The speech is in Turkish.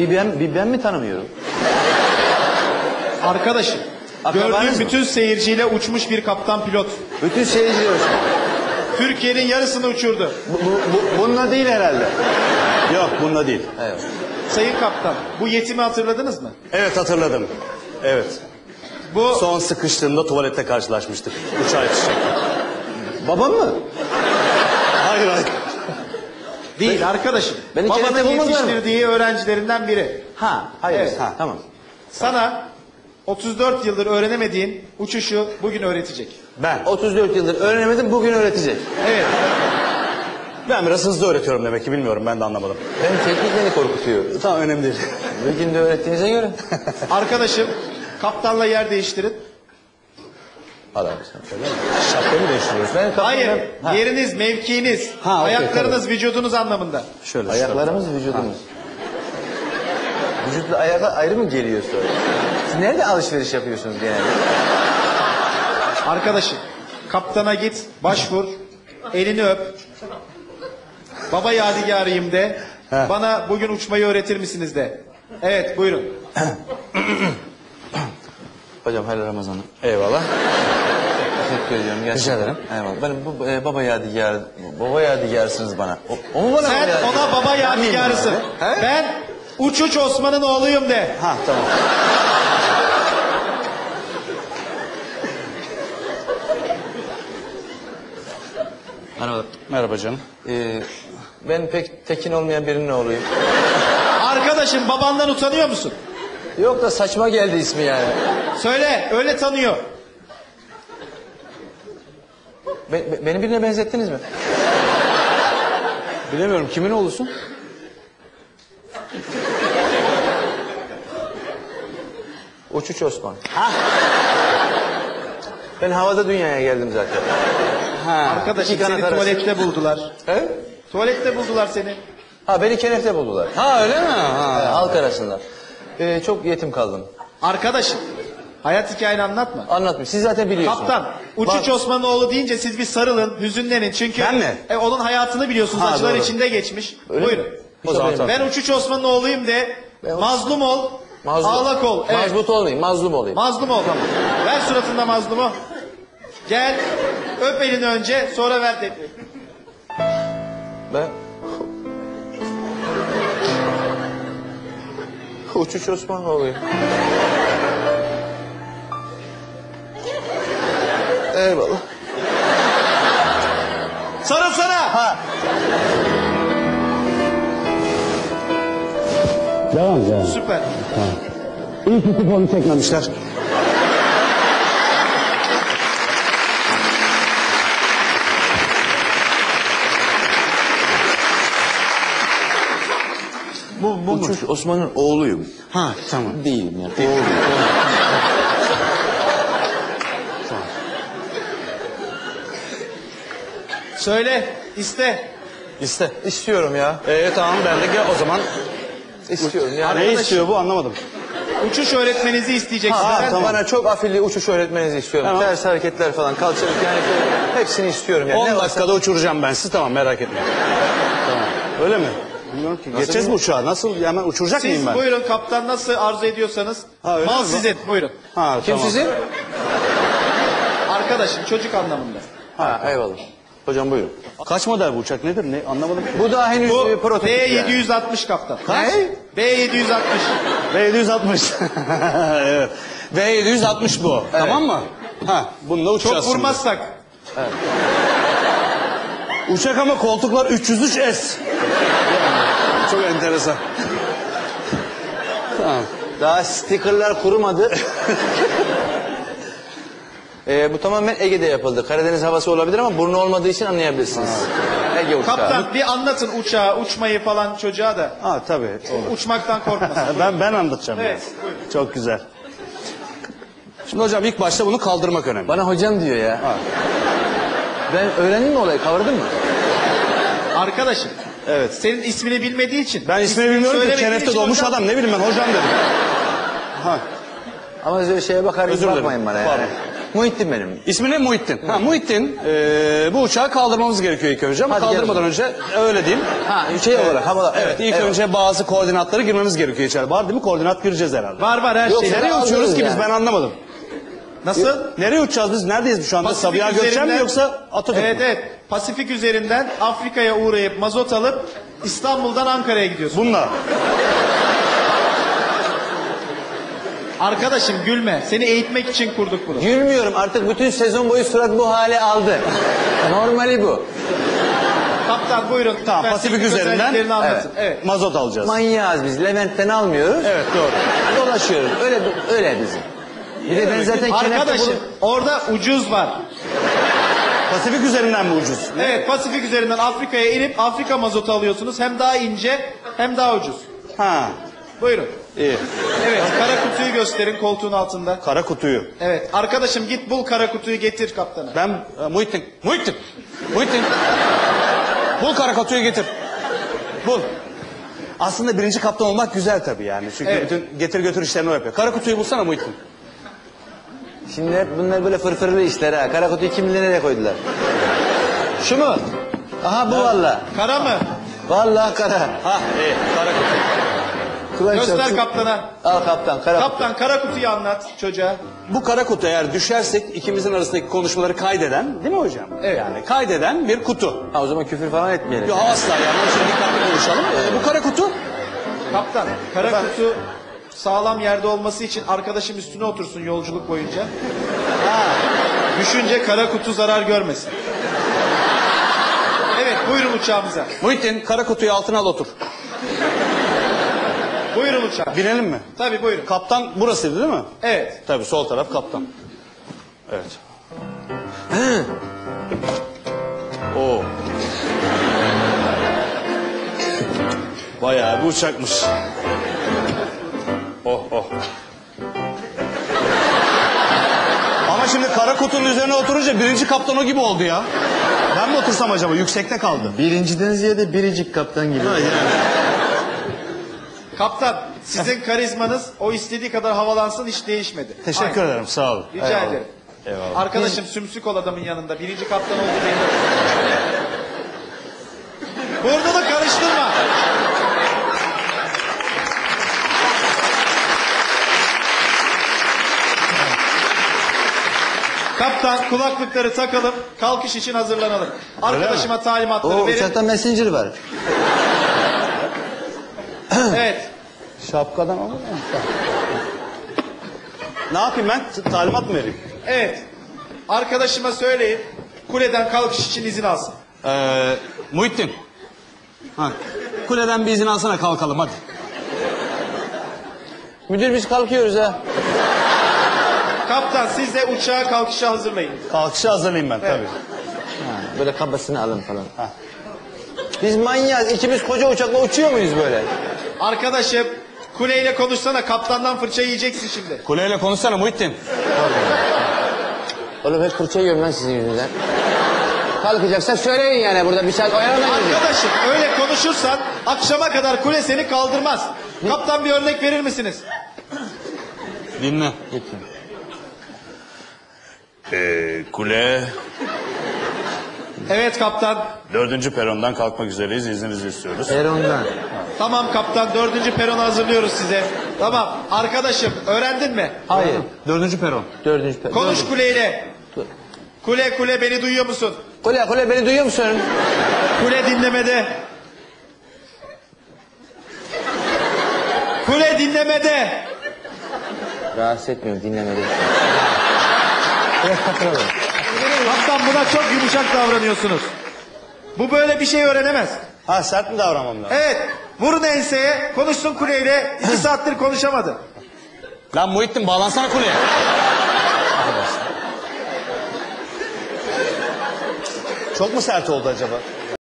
Bir ben, bir ben mi tanımıyorum? Arkadaşım. Akrabanız Gördüğüm mı? bütün seyirciyle uçmuş bir kaptan pilot. Bütün seyirciler olsun. Türkiye'nin yarısını uçurdu. Bu, bu, bu, bununla değil herhalde. Yok bunda değil. Evet. Sayın kaptan, bu yetimi hatırladınız mı? Evet hatırladım. Evet. Bu Son sıkıştığımda tuvalette karşılaşmıştık. Uçağa yetişecek. Babam mı? Hayır hayır. Değil arkadaşım. Beni Babanın kerete bulmadılar mı? yetiştirdiği öğrencilerinden biri. Ha, hayır. Evet. Ha, tamam. Sana 34 yıldır öğrenemediğin uçuşu bugün öğretecek. Ben. 34 yıldır öğrenemedim, bugün öğretecek. Evet. Ben biraz hızlı öğretiyorum demek ki bilmiyorum ben de anlamadım. Benim teknik beni korkutuyor. Tamam önemli değil. Bugün de öğrettiğinize göre. Arkadaşım, kaptanla yer değiştirin. Al abi sen. Şapkamı değiştiriyoruz. Ben Hayır, Ha. yeriniz, mevkiiniz, Ha, ayaklarınız, vücudunuz anlamında. Şöyle şöyle. Ayaklarımız, vücudumuz. Vücutla ayaklar ayrı mı geliyor sonra? Siz nerede alışveriş yapıyorsunuz genelde? Arkadaşım, kaptana git, başvur, elini öp. Baba yadigarıyım de. He. Bana bugün uçmayı öğretir misiniz de. Evet, buyurun. Hocam hayırlı Ramazanlar. Eyvallah. Teşekkür ediyorum gerçekten. Rica ederim. Eyvallah. Benim bu e, baba yadigar, baba yadigarsınız bana. O, o mu bana Sen baba yadigar? ona baba yadigarısın. He? Ben Uçuç Osman'ın oğluyum de. Ha tamam. Merhaba. Merhaba canım. Ee, ben pek tekin olmayan birinin oğluyum. Arkadaşım babandan utanıyor musun? Yok da saçma geldi ismi yani. Söyle, öyle tanıyor. Be- be- beni birine benzettiniz mi? Bilemiyorum kimin oğlusun? Uçuş Osman. Ben havada dünyaya geldim zaten. Ha. Arkadaşım İki kanat seni arası. tuvalette buldular. He? Tuvalette buldular seni. Ha beni kenefte buldular. Ha öyle mi? Ha. Halk arasında. Ee, çok yetim kaldım. Arkadaşım, hayat hikayeni anlatma. Anlatmış. Siz zaten biliyorsunuz. Kaptan, Uçuç Bak- Osman'ın oğlu deyince siz bir sarılın, hüzünlenin. Çünkü Ben mi? E, onun hayatını biliyorsunuz, Ha, acılar doğru. içinde geçmiş. Öyle Buyurun. mi? O zaman tamam. Ben Uçuç Osman'ın oğluyum de, Ben- mazlum ol, Mazlum. ağlak ol. Evet. Mazlut olmayayım, mazlum olayım. Mazlum ol. Ver suratında mazlumu. Gel, öp elini önce, sonra ver de. Ben... Uçuş Osman olayım. Eyvallah. Sarılsana. Ha. Devam devam. Süper. İyi ki kuponu çekmemişler. Bu, bu Uçuş Osman'ın oğluyum. Ha tamam. Değilim yani. Oğluyum. Söyle, iste. İste. İstiyorum ya. Ee, tamam ben de gel o zaman. İstiyorum ya. Ne istiyor bu anlamadım. Uçuş öğretmenizi isteyeceksiniz. Ha, Ben- tamam. Bana çok afilli uçuş öğretmenizi istiyorum. Tamam. Ters hareketler falan, kalçalık yani hepsini istiyorum. Yani. 10 Ne varsa- dakikada uçuracağım ben sizi tamam merak etmeyin. tamam. Öyle mi? Bilmiyorum ki. Geçeceğiz mi uçağa? Nasıl? Hemen uçuracak Siz mıyım ben? buyurun kaptan nasıl arzu ediyorsanız. Ha, öyle Mal mi? sizin buyurun. Ha, Kim tamam. sizin? Arkadaşım çocuk anlamında. Ha, eyvallah. Hocam buyurun. Kaç model bu uçak nedir? Ne anlamadım ki. Bu daha henüz Bu e, prototip yani. B760 kaptan. Ne? B760. V760. evet. V760 bu. Tamam mı? Ha, bununla uçacağız Çok şimdi. vurmazsak. Uçak ama koltuklar 303S. Çok enteresan. tamam. Daha stikerler kurumadı. Ee, bu tamamen Ege'de yapıldı. Karadeniz havası olabilir ama burnu olmadığı için anlayabilirsiniz. Ege uçağı. Kaptan bir anlatın uçağı, uçmayı falan çocuğa da. Ha tabii. olur. Uçmaktan korkmasın. ben ben anlatacağım Evet, biraz. Çok güzel. Şimdi hocam ilk başta bunu kaldırmak önemli. Bana hocam diyor ya. Ben öğrendim mi olayı? Kavradın mı? Arkadaşım. Evet. Senin ismini bilmediği için. Ben ismini bilmiyorum ki kenefte için doğmuş hocam- adam ne bileyim ben hocam dedim. Ha, Ama öyle şeye bakar gibi özür dilerim. bakmayın bana yani. Pardon. Muhittin benim. İsmi ne? Muhittin. Ha, Muhittin e, bu uçağı kaldırmamız gerekiyor ilk önce ama Hadi gel kaldırmadan önce öyle diyeyim. Ha şey olarak havalar. Evet, ilk önce bazı koordinatları girmemiz gerekiyor içeri. Var değil mi? Koordinat gireceğiz herhalde. Var var her Yok, şey. Nereye uçuyoruz ki biz ben anlamadım. Nasıl? Nereye uçacağız biz? Neredeyiz şu anda? Pasifik Sabiha Gökçen mi üzerinden- yoksa Atatürk Evet mü? evet. Pasifik üzerinden Afrika'ya uğrayıp mazot alıp İstanbul'dan Ankara'ya gidiyorsun. Bununla. Arkadaşım gülme. Seni eğitmek için kurduk bunu. Gülmüyorum artık bütün sezon boyu surat bu hale aldı. Normali bu. Kaptan buyurun. Tamam Ben Pasifik teknik üzerinden özelliklerini anlatın. Evet. mazot alacağız. Manyağız biz. Levent'ten almıyoruz. Evet doğru. Dolaşıyoruz. Öyle öyle bizim. Bir de ben zaten Arkadaşım bunu... orada ucuz var. Pasifik üzerinden mi ucuz? Evet Pasifik üzerinden Afrika'ya inip Afrika mazotu alıyorsunuz. Hem daha ince hem daha ucuz. Ha. Buyurun. iyi. Evet kara kutuyu gösterin koltuğun altında. Kara kutuyu. Evet arkadaşım git bul kara kutuyu getir kaptana. Ben e, Muhittin. Muhittin. Muhittin. Bul kara kutuyu getir. Bul. Aslında birinci kaptan olmak güzel tabii yani. Çünkü Evet. bütün getir götür işlerini o yapıyor. Kara kutuyu bulsana Muhittin. Şimdi hep bunlar böyle fırfırlı işler ha. Kara kutuyu kim bilir nereye koydular? Şu mu? Aha bu valla. Kara mı? Vallahi kara. Ha iyi kara kutu. Kulaç Göster çarpsın. kaptana. Al kaptan kara kutu. Kaptan kara kutuyu anlat çocuğa. Bu kara kutu eğer düşersek ikimizin arasındaki konuşmaları kaydeden değil mi hocam? Evet. Yani kaydeden bir kutu. Ha, o zaman küfür falan etmeyelim. Yok asla yani onun için dikkatli konuşalım. Ee, bu kara kutu Kaptan kara kutu sağlam yerde olması için arkadaşım üstüne otursun yolculuk boyunca. Ha. Düşünce kara kutu zarar görmesin. Evet buyurun uçağımıza. Muhittin kara kutuyu altına al otur. Buyurun uçağa. Binelim mi? Tabii buyurun. Kaptan burasıydı değil mi? Evet. Tabii sol taraf kaptan. Evet. Oo. Bayağı bir uçakmış. Oh oh. Ama şimdi kara kutunun üzerine oturunca birinci kaptan o gibi oldu ya. Ben mi otursam acaba? Yüksekte kaldı. Birinciden ziyade biricik kaptan gibi. Kaptan sizin karizmanız o istediği kadar havalansın hiç değişmedi. Teşekkür ederim sağ olun. Rica ederim. Eyvallah. Arkadaşım sümsük ol adamın yanında. Birinci kaptan oldu belli. Burnunu karıştırma. Kaptan kulaklıkları takalım. Kalkış için hazırlanalım. Arkadaşıma talimatları O verin. uçakta messenger var. Evet. Şapkadan olur mu? Ne yapayım ben? T- Talimat mı vereyim? Evet. Arkadaşıma söyleyin. Kuleden kalkış için izin alsın. Ee, Muhittin. Ha. Kuleden bir izin alsana kalkalım hadi. Müdür biz kalkıyoruz ha. Kaptan siz de uçağa kalkışa hazırlayın. Kalkışı hazırlayayım ben tabii. Ha, Böyle kabasını alın falan. Biz manyağız. İkimiz koca uçakla uçuyor muyuz böyle? Arkadaşım kuleyle konuşsana kaptandan fırça yiyeceksin şimdi. Kuleyle konuşsana Muhittin. Oğlum hep fırça yiyorum lan sizin yüzünüzden. Kalkacaksak söyleyin yani burada bir saat oyalamayın. Arkadaşım öyle konuşursan akşama kadar kule seni kaldırmaz. Kaptan bir örnek verir misiniz? Dinle. Ee, kule Evet kaptan. dördüncü perondan kalkmak üzereyiz. İzninizi istiyoruz. Eron'dan. Tamam kaptan dördüncü peronu hazırlıyoruz size. Tamam arkadaşım öğrendin mi? Hayır. Dördüncü peron. Dördüncü pe- Konuş kuleyle. Kule kule beni duyuyor musun? Kule kule beni duyuyor musun? Kule dinlemede. Kule dinlemede. Rahatsız etmiyorum dinlemedim. Kaptan buna çok yumuşak davranıyorsunuz. Bu böyle bir şey öğrenemez. Ha sert mi davranmam lazım? Evet. Vurun enseye. Konuşsun kuleyle. iki saattir konuşamadı. Lan Muhittin bağlansana kuleye. Çok mu sert oldu acaba?